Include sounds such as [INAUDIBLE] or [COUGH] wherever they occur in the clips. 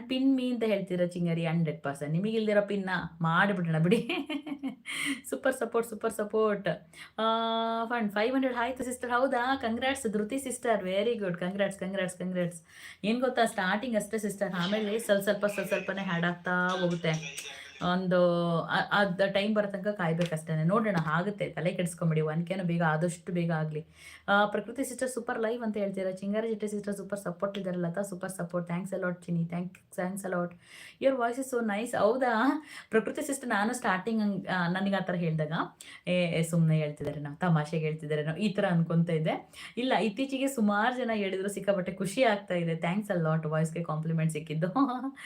And pin me ಅಂತ ಹೇಳ್ತೀರಾ Chingari hundred percent ನಿಮಗೆ ಇಲ್ದಿರೋ ಪಿನ್ನ ಮಾಡಿಬಿಡೋಣ ಬಿಡಿ. Super support super support fund five hundred ಆಯಿತು ಸಿಸ್ಟರ್ ಹೌದಾ? Congrats Dhruti sister very good congrats congrats congrats ಏನು ಗೊತ್ತಾ? ಸ್ಟಾರ್ಟಿಂಗ್ ಅಷ್ಟೇ ಸಿಸ್ಟರ್ ಆಮೇಲೆ ಸ್ವಲ್ಪ ಸ್ವಲ್ಪ ಸ್ವಲ್ಪ ಸ್ವಲ್ಪನೇ ಹ್ಯಾಡ್ ಆಗ್ತಾ ಹೋಗುತ್ತೆ. ಒಂದು ಅದು ಟೈಮ್ ಬರೋ ತನಕ ಕಾಯ್ಬೇಕಷ್ಟೇ ನೋಡೋಣ, ಆಗುತ್ತೆ. ತಲೆ ಕೆಡಿಸ್ಕೊಂಬಿಡಿ. ಒನ್ಕೇನು ಬೇಗ, ಆದಷ್ಟು ಬೇಗ ಆಗಲಿ. ಪ್ರಕೃತಿ ಸಿಸ್ಟರ್ ಸೂಪರ್ ಲೈವ್ ಅಂತ ಹೇಳ್ತೀರಾ? ಚಿಂಗಾರಿ ಸಿಸ್ಟರ್ ಸೂಪರ್ ಸಪೋರ್ಟ್ ಇದ್ದಾರಲ್ಲ super support thanks a lot Chini thank thanks a lot your voice is so nice ಹೌದಾ? ಪ್ರಕೃತಿ ಸಿಸ್ಟರ್ ನಾನು ಸ್ಟಾರ್ಟಿಂಗ್ ನನಗೆ ಆ ಥರ ಹೇಳಿದಾಗ, ಏ ಸುಮ್ಮನೆ ಹೇಳ್ತಿದ್ದಾರೆ ನಾವು. ತಮಾಷೆಗೆ ಹೇಳ್ತಿದ್ದಾರೆ ನಾವು. ಈ ಥರ ಅನ್ಕೊತಾ ಇದ್ದೆ. ಇಲ್ಲ, ಇತ್ತೀಚೆಗೆ ಸುಮಾರು ಜನ ಹೇಳಿದ್ರು, ಸಿಕ್ಕಾಪಟ್ಟೆ ಖುಷಿ ಆಗ್ತಾ ಇದೆ. ಥ್ಯಾಂಕ್ಸ್ ಅಲಾಟ್ ವಾಯ್ಸ್ಗೆ ಕಾಂಪ್ಲಿಮೆಂಟ್ ಸಿಕ್ಕಿದ್ದು. [LAUGHS]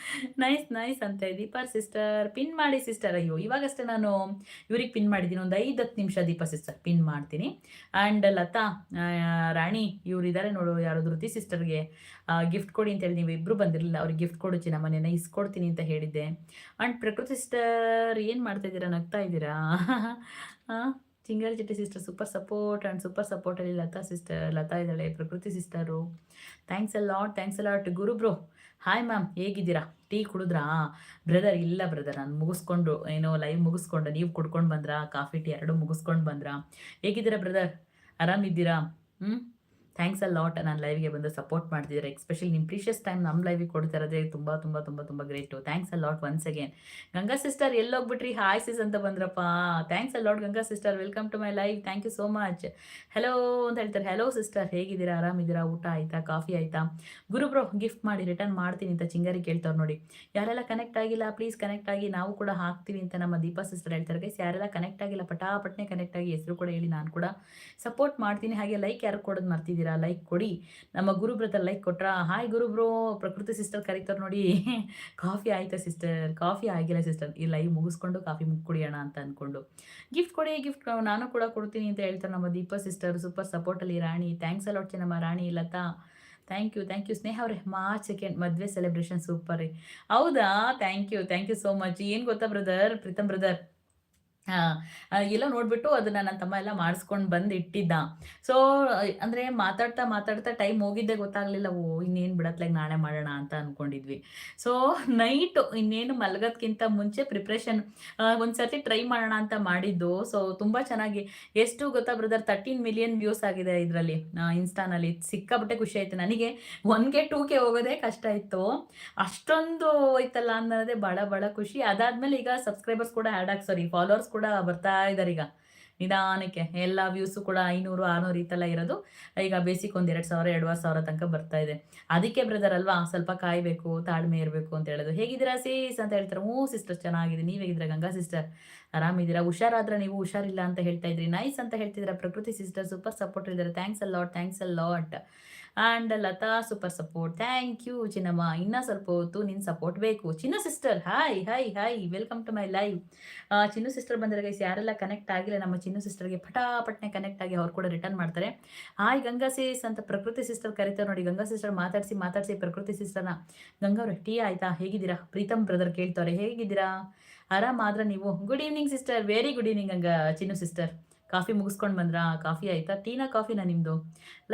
ನೈಸ್ ನೈಸ್ ಅಂತ ದೀಪಾ ಸಿಸ್ಟರ್ ಪಿನ್ ಮಾಡಿ ಸಿಸ್ಟರ್ ಅಯ್ಯೋ, ಇವಾಗಷ್ಟೇ ನಾನು ಇವ್ರಿಗೆ ಪಿನ್ ಮಾಡಿದ್ದೀನಿ. ಒಂದು ಐದು ಹತ್ತು ನಿಮಿಷ ದೀಪ ಸಿಸ್ಟರ್ ಪಿನ್ ಮಾಡ್ತೀನಿ. ಆ್ಯಂಡ್ ಲತಾ ರಾಣಿ, ಇವ್ರು ಇದ್ದಾರೆ ನೋಡು ಯಾರು ಧೃತಿ ಸಿಸ್ಟರ್ಗೆ ಗಿಫ್ಟ್ ಕೊಡಿ ಅಂತ ಹೇಳಿ ನೀವು ಇಬ್ಬರು ಬಂದಿರಲಿಲ್ಲ. ಅವ್ರಿಗೆ ಗಿಫ್ಟ್ ಕೊಡು ಚಿನ್ನ ಮನೇನ ಇಸ್ಕೊಡ್ತೀನಿ ಅಂತ ಹೇಳಿದ್ದೆ. ಆ್ಯಂಡ್ ಪ್ರಕೃತಿ ಸಿಸ್ಟರ್ ಏನು ಮಾಡ್ತಾ ಇದ್ದೀರಾ? ನಗ್ತಾ ಇದ್ದೀರಾ? ಹಾಂ Chitti sister super support and super ಸಪೋರ್ಟಲ್ಲಿ Latha sister Latha ಇದ್ದಾಳೆ, Prakruti sister thanks a lot thanks a lot Guru bro hi ma'am ಹೇಗಿದ್ದೀರಾ? ಟೀ ಕುಡಿದ್ರಾ? ಬ್ರದರ್ ಇಲ್ಲ ಬ್ರದರ್ ನಾನು ಮುಗಿಸ್ಕೊಂಡು, ಏನೋ ಲೈವ್ ಮುಗಿಸ್ಕೊಂಡು, ನೀವು ಕುಡ್ಕೊಂಡು ಬಂದ್ರಾ? ಕಾಫಿ ಟೀ ಎರಡು ಮುಗಿಸ್ಕೊಂಡು ಬಂದ್ರಾ? ಹೇಗಿದ್ದೀರಾ ಬ್ರದರ್ ಆರಾಮಿದ್ದೀರಾ? ಹ್ಞೂ ಥ್ಯಾಂಕ್ಸ್ ಅ ಲಾಟ್ ನಾನು ಲೈವ್ಗೆ ಬಂದು ಸಪೋರ್ಟ್ ಮಾಡ್ತಿದ್ದೀರಾ ಎಸ್ಪೆಷಲಿ ನಿಮ್ಮ ಪ್ರೀಷಿಯಸ್ ಟೈಮ್ ನಮ್ಮ ಲೈವಿಗೆ ಕೊಡ್ತಾ ಇರೋದೇ ತುಂಬ ತುಂಬ ತುಂಬ ತುಂಬ great thanks a lot once again Ganga sister ಎಲ್ಲೋಗ್ಬಿಟ್ರಿ. Hi sis ಅಂತ ಬಂದ್ರಪ್ಪ. Thanks a lot Ganga sister welcome to my live thank you so much hello ಅಂತ ಹೇಳ್ತಾರೆ. ಹಲೋ ಸಿಸ್ಟರ್ ಹೇಗಿದ್ದೀರಾ? ಆರಾಮಿದ್ದೀರಾ? ಊಟ ಆಯ್ತಾ? ಕಾಫಿ ಆಯ್ತಾ? ಗುರು ಬ್ರೋ ಗಿಫ್ಟ್ ಮಾಡಿ ರಿಟರ್ನ್ ಮಾಡ್ತೀನಿ ಅಂತ ಚಿಂಗಾರಿ ಕೇಳ್ತಾರೆ ನೋಡಿ. ಯಾರೆಲ್ಲ ಕನೆಕ್ಟ್ ಆಗಿಲ್ಲ ಪ್ಲೀಸ್ ಕನೆಕ್ಟ್ ಆಗಿ. ನಾವು ಕೂಡ ಹಾಕ್ತೀವಿ ಅಂತ ನಮ್ಮ ದೀಪಾ ಸಿಸ್ಟರ್ ಹೇಳ್ತಾರೆ. ಗೈಸ್ ಯಾರೆಲ್ಲ ಕನೆಕ್ಟ್ ಆಗಿಲ್ಲ, ಪಟಾಪಟ್ನೆ ಕನೆಕ್ಟ್ ಆಗಿ, ಹೆಸರು ಕೂಡ ಹೇಳಿ ನಾನು ಕೂಡ ಸಪೋರ್ಟ್ ಮಾಡ್ತೀನಿ. ಹಾಗೆ ಲೈಕ್ ಯಾರು ಕೊಡೋದು ಮರ್ತಿದ್ದೀರಾ? ಲೈಕ್ ಕೊಡಿ. ನಮ್ಮ ಗುರುಬ್ರತ ಲೈಕ್ ಕೊಟ್ರ? ಹಾಯ್ ಗುರುಬ್ರೋ ಪ್ರಕೃತಿ ಸಿಸ್ಟರ್ ಕರೀತಾರೆ ನೋಡಿ. [LAUGHS] ಕಾಫಿ ಆಯ್ತಾ ಸಿಸ್ಟರ್ ಕಾಫಿ ಆಗಿಲ್ಲ ಸಿಸ್ಟರ್ ಈ ಲೈವ್ ಮುಗಿಸ್ಕೊಂಡು ಕಾಫಿ ಮುಗ್ ಕುಡಿಯೋಣ ಅಂತ ಅಂದ್ಕೊಂಡು. ಗಿಫ್ಟ್ ಕೊಡಿ ಗಿಫ್ಟ್ ನಾನು ಕೂಡ ಕೊಡ್ತೀನಿ ಅಂತ ಹೇಳ್ತಾರೆ ನಮ್ಮ ದೀಪ ಸಿಸ್ಟರ್ ಸೂಪರ್ ಸಪೋರ್ಟಲ್ಲಿ ರಾಣಿ. ಥ್ಯಾಂಕ್ಸ್ ಅಲಾಟ್ ನಮ್ಮ Rani Latha. Thank you thank you Sneha ಅವ್ರೆ ಮಾರ್ಚ್ ಸೆಕೆಂಡ್ ಮದುವೆ ಸೆಲೆಬ್ರೇಷನ್ ಸೂಪರ್ ರೀ. ಹೌದಾ? Thank you thank you so much ಏನು ಗೊತ್ತಾ ಬ್ರದರ್ ಪ್ರೀತಮ್ ಬ್ರದರ್ ಎಲ್ಲೋ ನೋಡ್ಬಿಟ್ಟು ಅದನ್ನ ನನ್ನ ತಮ್ಮ ಎಲ್ಲ ಮಾಡಿಸ್ಕೊಂಡು ಬಂದು ಇಟ್ಟಿದ್ದ ಸೊ ಅಂದ್ರೆ ಮಾತಾಡ್ತಾ ಮಾತಾಡ್ತಾ ಟೈಮ್ ಹೋಗಿದ್ದೆ ಗೊತ್ತಾಗ್ಲಿಲ್ಲ, ಓ, ಇನ್ನೇನು ಬಿಡತ್ಲಾಗ ನಾಳೆ ಮಾಡೋಣ ಅಂತ ಅನ್ಕೊಂಡಿದ್ವಿ. ಸೊ ನೈಟ್ ಇನ್ನೇನು ಮಲಗೋದ್ಕಿಂತ ಮುಂಚೆ ಪ್ರಿಪ್ರೇಷನ್ ಒಂದ್ಸರ್ತಿ ಟ್ರೈ ಮಾಡೋಣ ಅಂತ ಮಾಡಿದ್ದು. ಸೊ ತುಂಬಾ ಚೆನ್ನಾಗಿ, ಎಷ್ಟು ಗೊತ್ತಾ ಬ್ರದರ್ ತರ್ಟೀನ್ ಮಿಲಿಯನ್ ವ್ಯೂಸ್ ಆಗಿದೆ ಇದರಲ್ಲಿ. ಇನ್ಸ್ಟಾನಲ್ಲಿ. ಸಿಕ್ಕಾಬಿಟ್ಟೆ ಖುಷಿ ಆಯ್ತು. ನನಗೆ ಒನ್ಗೆ ಕೆ ಹೋಗೋದೇ ಕಷ್ಟ ಇತ್ತು. ಅಷ್ಟೊಂದು ಹೋಯ್ತಲ್ಲ ಅನ್ನೋದೇ ಬಹಳ ಬಹಳ ಖುಷಿ. ಅದಾದ್ಮೇಲೆ ಈಗ ಸಬ್ಸ್ಕ್ರೈಬರ್ಸ್ ಕೂಡ ಆ್ಯಡ್ ಆಗಿ ಸಾರಿ ಫಾಲೋವರ್ಸ್ ಕೂಡ ಬರ್ತಾ ಇದ್ದಾರೆ ಈಗ. ನಿಧಾನಕ್ಕೆ ಎಲ್ಲ ವ್ಯೂಸು ಕೂಡ ಐನೂರು, ಆರುನೂರು ಈ ಥರ ಇರೋದು. ಈಗ ಬೇಸಿಕ್ ಒಂದು ಎರಡು ಸಾವಿರ, ಎರಡುವರೆ ಸಾವಿರ ತನಕ ಬರ್ತಾ ಇದೆ. ಅದಕ್ಕೆ ಬ್ರದರ್ ಅಲ್ವಾ, ಸ್ವಲ್ಪ ಕಾಯಬೇಕು, ತಾಳ್ಮೆ ಇರಬೇಕು ಅಂತ ಹೇಳೋದು. ಹೇಗಿದ್ದೀರಾ ಸೀಸ್ ಅಂತ ಹೇಳ್ತಾರೆ. ಹ್ಞೂ ಸಿಸ್ಟರ್ ಚೆನ್ನಾಗಿದೆ. ನೀವು ಹೇಗಿದ್ದೀರಾ ಗಂಗಾ ಸಿಸ್ಟರ್ ಆರಾಮಿದ್ದೀರಾ? ಹುಷಾರಾದ್ರೆ ನೀವು ಹುಷಾರಿಲ್ಲ ಅಂತ ಹೇಳ್ತಾ ಇದ್ರಿ. ನೈಸ್ ಅಂತ ಹೇಳ್ತಿದ್ದೀರಾ. ಪ್ರಕೃತಿ ಸಿಸ್ಟರ್ ಸೂಪರ್ ಸಪೋರ್ಟ್ ಇದ್ದಾರೆ. Thanks a lot thanks a lot and Latha super support thank you ಚಿನ್ನಮ್ಮ ಇನ್ನೂ ಸ್ವಲ್ಪ ಹೊತ್ತು ನಿನ್ನ ಸಪೋರ್ಟ್ ಬೇಕು ಚಿನ್ನ sister hi hi hi welcome to my live Chinnu sister ಬಂದರೆ ಗೈಸ್ ಯಾರೆಲ್ಲ ಕನೆಕ್ಟ್ ಆಗಿಲ್ಲ, ನಮ್ಮ ಚಿನ್ನು ಸಿಸ್ಟರ್ಗೆ ಪಟಾಪಟ್ನೆ ಕನೆಕ್ಟ್ ಆಗಿ ಅವ್ರು ಕೂಡ ರಿಟರ್ನ್ ಮಾಡ್ತಾರೆ. ಹಾಯ್ ಗಂಗಾ ಸೀಸ್ ಅಂತ ಪ್ರಕೃತಿ ಸಿಸ್ಟರ್ ಕರೀತಾರೆ ನೋಡಿ. ಗಂಗಾ ಸಿಸ್ಟರ್ ಮಾತಾಡಿಸಿ ಮಾತಾಡಿಸಿ ಪ್ರಕೃತಿ ಸಿಸ್ಟರ್ನ ಗಂಗಾ ಅವ್ರ ಟೀ ಆಯ್ತಾ? ಹೇಗಿದ್ದೀರಾ? ಪ್ರೀತಮ್ ಬ್ರದರ್ ಕೇಳ್ತಾರೆ. ಹೇಗಿದ್ದೀರಾ? ಆರಾಮಾದ್ರೆ ನೀವು? Good evening sister very good evening ಹಂಗ ಚಿನ್ನು ಸಿಸ್ಟರ್ ಕಾಫಿ ಮುಗಿಸ್ಕೊಂಡು ಬಂದ್ರಾ? ಕಾಫಿ ಆಯ್ತಾ? ಟೀನಾ, ಕಾಫಿನಾ ನಿಮ್ಮದು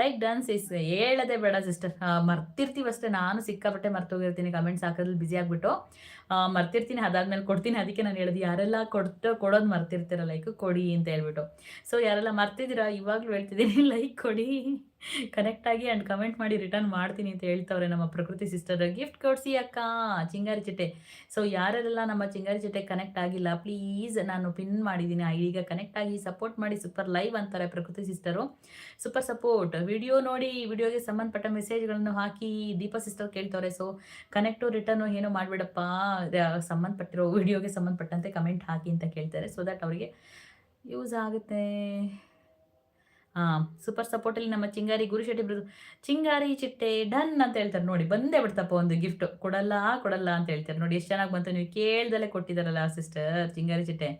ಲೈಕ್ ಡನ್ ಇಸ್ ಹೇಳದೆ ಬೇಡ ಸಿಸ್ಟರ್. ಮರ್ತಿರ್ತೀವಿ ಅಷ್ಟೇ. ನಾನು ಸಿಕ್ಕಾಪಟ್ಟೆ ಮರ್ತೋಗಿರ್ತೀನಿ ಕಮೆಂಟ್ಸ್ ಹಾಕೋದ್ರಲ್ಲಿ ಬ್ಯುಸಿ ಆಗಿಬಿಟ್ಟು. ಮರ್ತಿರ್ತೀನಿ. ಅದಾದ್ಮೇಲೆ ಕೊಡ್ತೀನಿ. ಅದಕ್ಕೆ ನಾನು ಹೇಳಿದೆ ಯಾರೆಲ್ಲ ಕೊಟ್ಟು ಕೊಡೋದು ಮರ್ತಿರ್ತೀರ ಲೈಕ್ ಕೊಡಿ ಅಂತ ಹೇಳ್ಬಿಟ್ಟು. ಸೊ ಯಾರೆಲ್ಲ ಮರ್ತಿದ್ದೀರಾ? ಇವಾಗಲೂ ಹೇಳ್ತಿದ್ದೀನಿ [LAUGHS] ಲೈಕ್ ಕೊಡಿ. ಕನೆಕ್ಟ್ ಆಗಿ ಆ್ಯಂಡ್ ಕಮೆಂಟ್ ಮಾಡಿ ರಿಟರ್ನ್ ಮಾಡ್ತೀನಿ ಅಂತ ಹೇಳ್ತವ್ರೆ ನಮ್ಮ ಪ್ರಕೃತಿ ಸಿಸ್ಟರ್ ಗಿಫ್ಟ್ ಕೊಡ್ಸಿ ಅಕ್ಕ, ಚಿಂಗಾರಿ ಚಿಟ್ಟೆ. ಸೊ ಯಾರೆಲ್ಲ ನಮ್ಮ ಚಿಂಗಾರಿ ಚಿಟ್ಟೆ ಕನೆಕ್ಟ್ ಆಗಿಲ್ಲ ಪ್ಲೀಸ್ ನಾನು ಪಿನ್ ಮಾಡಿದ್ದೀನಿ. ಈಗ ಕನೆಕ್ಟ್ ಆಗಿ ಸಪೋರ್ಟ್ ಮಾಡಿ ಸೂಪರ್ ಲೈವ್ ಅಂತಾರೆ ಪ್ರಕೃತಿ ಸಿಸ್ಟರು ಸೂಪರ್ ಸಪೋರ್ಟ್ ವಿಡಿಯೋ ನೋಡಿ ವಿಡಿಯೋಗೆ ಸಂಬಂಧಪಟ್ಟ ಮೆಸೇಜ್ಗಳನ್ನು ಹಾಕಿ ದೀಪ ಸಿಸ್ಟರ್ ಕೇಳ್ತವ್ರೆ. ಸೊ ಕನೆಕ್ಟು ರಿಟರ್ನು ಏನೋ ಮಾಡಬೇಡಪ್ಪ. ಸಂಬಂಧಪಟ್ಟಿರೋ ವಿಡಿಯೋಗೆ ಸಂಬಂಧಪಟ್ಟಂತೆ ಕಮೆಂಟ್ ಹಾಕಿ ಅಂತ ಕೇಳ್ತಾರೆ. ಸೊ ದಟ್ ಅವರಿಗೆ ಯೂಸ್ ಆಗುತ್ತೆ. ಹಾಂ ಸೂಪರ್ ಸಪೋರ್ಟಲ್ಲಿ ನಮ್ಮ ಚಿಂಗಾರಿ ಗುರುಶೆಟ್ಟಿ ಬರೋದು ಚಿಂಗಾರಿ ಚಿಟ್ಟೆ ಡನ್ ಅಂತ ಹೇಳ್ತಾರೆ ನೋಡಿ, ಬಂದೇ ಬಿಡ್ತಪ್ಪ ಒಂದು ಗಿಫ್ಟ್ ಕೊಡಲ್ಲ ಕೊಡಲ್ಲ ಅಂತ ಹೇಳ್ತಾರೆ ನೋಡಿ, ಎಷ್ಟು ಚೆನ್ನಾಗಿ ಬಂತು ನೀವು ಕೇಳ್ದಲ್ಲೇ ಕೊಟ್ಟಿದ್ದಾರಲ್ಲ ಸಿಸ್ಟರ್ ಚಿಂಗಾರಿ ಚಿಟ್ಟೆ.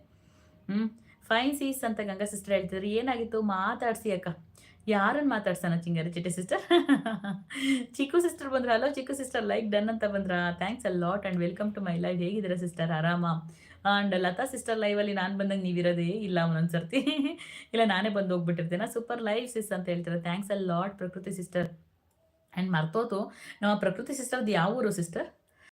ಹ್ಞೂ ಫೈನ್ ಸೀಸ್ ಅಂತ ಗಂಗಾ ಸಿಸ್ಟರ್ ಹೇಳ್ತಿದ್ರು, ಏನಾಗಿತ್ತು? ಮಾತಾಡ್ಸಿ ಅಕ್ಕ. ಯಾರನ್ನು ಮಾತಾಡ್ಸೋಣ ಚಿಂಗಾರಿ ಚಿಟ್ಟೆ ಸಿಸ್ಟರ್ [LAUGHS] ಚಿಕ್ಕು ಸಿಸ್ಟರ್ ಬಂದ್ರ hello Chikku sister like done ಅಂತ ಬಂದ್ರ? Thanks a lot and welcome to my life ಹೇಗಿದ್ದೀರಾ ಸಿಸ್ಟರ್ ಆರಾಮ? ಆ್ಯಂಡ್ ಲತಾ ಸಿಸ್ಟರ್ ಲೈವಲ್ಲಿ ನಾನು ಬಂದಂಗೆ ನೀವಿರೋದೇ ಇಲ್ಲ ಒಂದೊಂದ್ಸರ್ತಿ. ಇಲ್ಲ, ನಾನೇ ಬಂದು ಹೋಗ್ಬಿಟ್ಟಿರ್ತೇನೆ. ಸೂಪರ್ ಲೈವ್ ಸಿಸ್ ಅಂತ ಹೇಳ್ತಾರೆ. Thanks a lot Prakruti sister and ಮರ್ತೋತು, ನಮ್ಮ ಪ್ರಕೃತಿ ಸಿಸ್ಟರ್ದು ಯಾವ ಊರು ಸಿಸ್ಟರ್